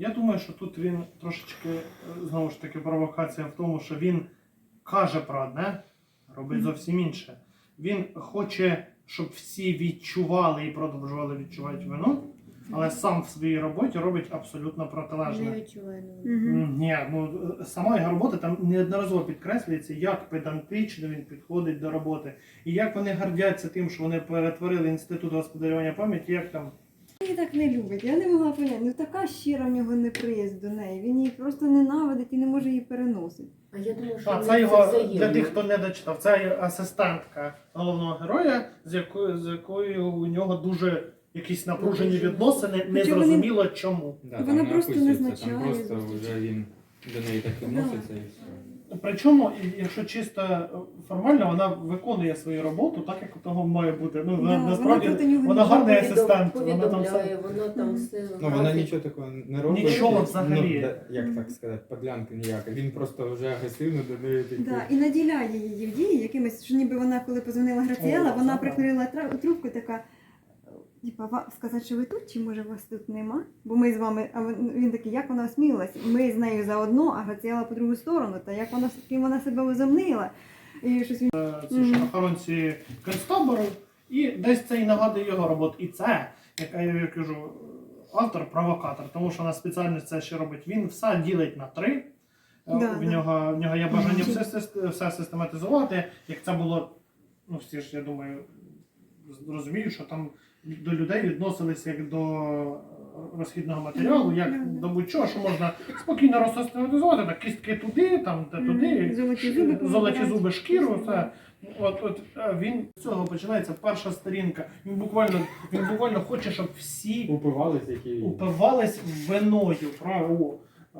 Я думаю, що тут він трошечки, е, знову ж таки, провокація в тому, що він каже про одне, робить зовсім інше. Він хоче, щоб всі відчували і продовжували відчувати вину, але сам в своїй роботі робить абсолютно Не протилежне. відчуваю. Мгм. М, Ні, ну е, сама його робота там неодноразово підкреслюється, як педантично він підходить до роботи, і як вони гордяться тим, що вони перетворили інститут господарювання пам'яті, як там Її так не любить. Я не могла поняти. Ну така щира в нього неприязнь до неї. Він її просто ненавидить і не може її переносити. А я думаю, що А це його для тих, хто не дочитав. Це є асистентка головного героя, з якою з якою у нього дуже якісь напружені відносини, не Причому вони- зрозуміло чому. Да, Вона там не просто описується, назначає, Там просто вже він до неї так відноситься і все. Причому, і- якщо чисто формально, вона виконує свою роботу так, як того має бути. Ну Да, на- вона насправді нього вона гарний асистент. Вона там все. вона там все. Ну вона нічого такого не робить. Нічого взагалі. Ну, да, як так сказати, подлянки ніяка. Він просто вже агресивно до неї такий. Да, і наділяє її в дії якимось, що ніби вона, коли позвонила Граціела, вона прикрила трубку така. Типа, сказати, що ви тут, чи може вас тут нема? Бо ми з вами, а він такий, як вона осмілилась? Ми з нею заодно, а Граціела по другу сторону, та як вона ким вона себе возомнила? І щось він Це ж охоронці концтабору, і десь це і нагадує його роботу. І це, як я кажу, автор провокатор, тому що вона спеціально це ще робить. Він все ділить на три. Е, Да, в, да. нього, в нього є бажання все, все систематизувати, як це було, ну всі ж, я думаю, розуміють, що там до людей відносилися як до розхідного матеріалу, як до будь-чого, що можна спокійно розсистематизувати, так кістки туди, там, те туди. Золоті ш- зуби золоті зуби шкіру, це. От, от е, він з цього починається перша сторінка. Він буквально він буквально хоче, щоб всі Упивались, які упивались виною. Право. Е.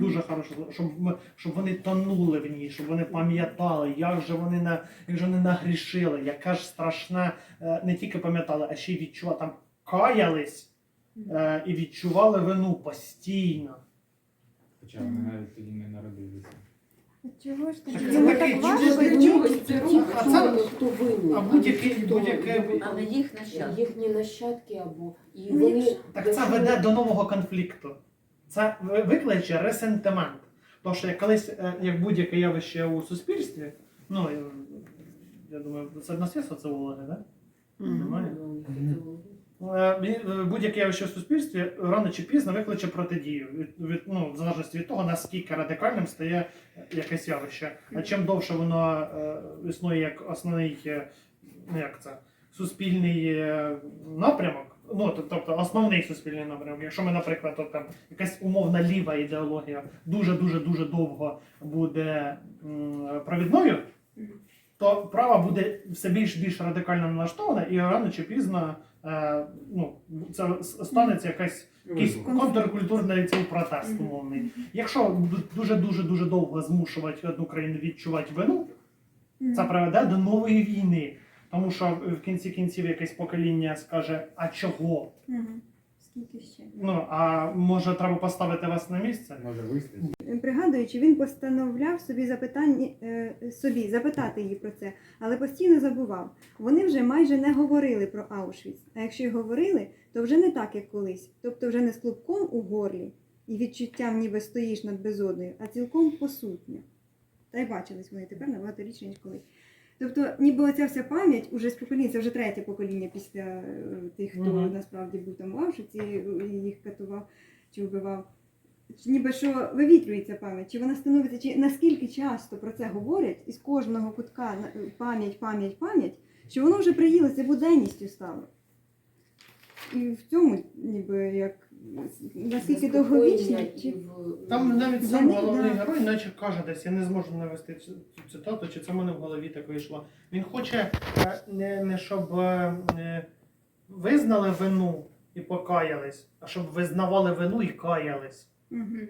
Дуже хорошо, щоб, ми- щоб вони тонули в ній, щоб вони пам'ятали, як же вони на як же вони нагрішили, яка ж страшна, е, не тільки пам'ятали, а ще й відчували там каялись е, і відчували вину постійно. Хоча вони навіть тоді не народилися. Чого ж тоді? Йому так важко. рух, А хто будь-який- будь-який- Але їх нащадки. їхні нащадки або і Ну, вони Так це веде до нового конфлікту. Це викличе ресентимент. Тому що як колись, е, як будь-яке явище у суспільстві, ну я думаю, це в нас є соціологи, да? Немає? Е, е, Будь-яке явище в суспільстві рано чи пізно викличе протидію. Від, від, ну, в залежності від того, наскільки радикальним стає якесь явище. А чим довше воно е, існує як основний е, ну, як це, суспільний е, напрямок, ну тобто основний суспільний напрямок. Якщо ми, наприклад, от, там якась умовна ліва ідеологія дуже дуже дуже довго буде м, провідною, то права буде все більш більш радикально налаштована, і рано чи пізно е, ну, це станеться якась якийсь контркультурний цей протест умовний. Якщо дуже дуже дуже довго змушувати одну країну відчувати вину, це приведе до нової війни. Тому що в кінці кінців якесь покоління скаже, а чого? Мгм. Скільки ще? Ну а може треба поставити вас на місце? Може вистачить. Пригадуючи, він постановляв собі запитання е, собі запитати її про це, але постійно забував. Вони вже майже не говорили про Аушвіц. А якщо й говорили, то вже не так, як колись. Тобто вже не з клубком у горлі і відчуттям, ніби стоїш над безодною, а цілком посутня. Та й бачились вони тепер набагато рідше, ніж колись. Тобто, ніби оця вся пам'ять уже з покоління, це вже третє покоління після е, тих, хто Мгм. насправді був там в Авшиці, і їх катував чи вбивав. Чи ніби що вивітрюється пам'ять, чи вона становиться, чи наскільки часто про це говорять, із кожного кутка пам'ять, пам'ять, пам'ять, що воно вже приїлося буденністю стало. І в цьому, ніби як наскільки довговічні. чи в- Там навіть сам них, головний да. герой, наче каже десь, я не зможу навести цю цю цитату, чи це в мене в голові так вийшло. Він хоче е, не, не щоб е, е, визнали вину і покаялись, а щоб визнавали вину і каялись. Мгм.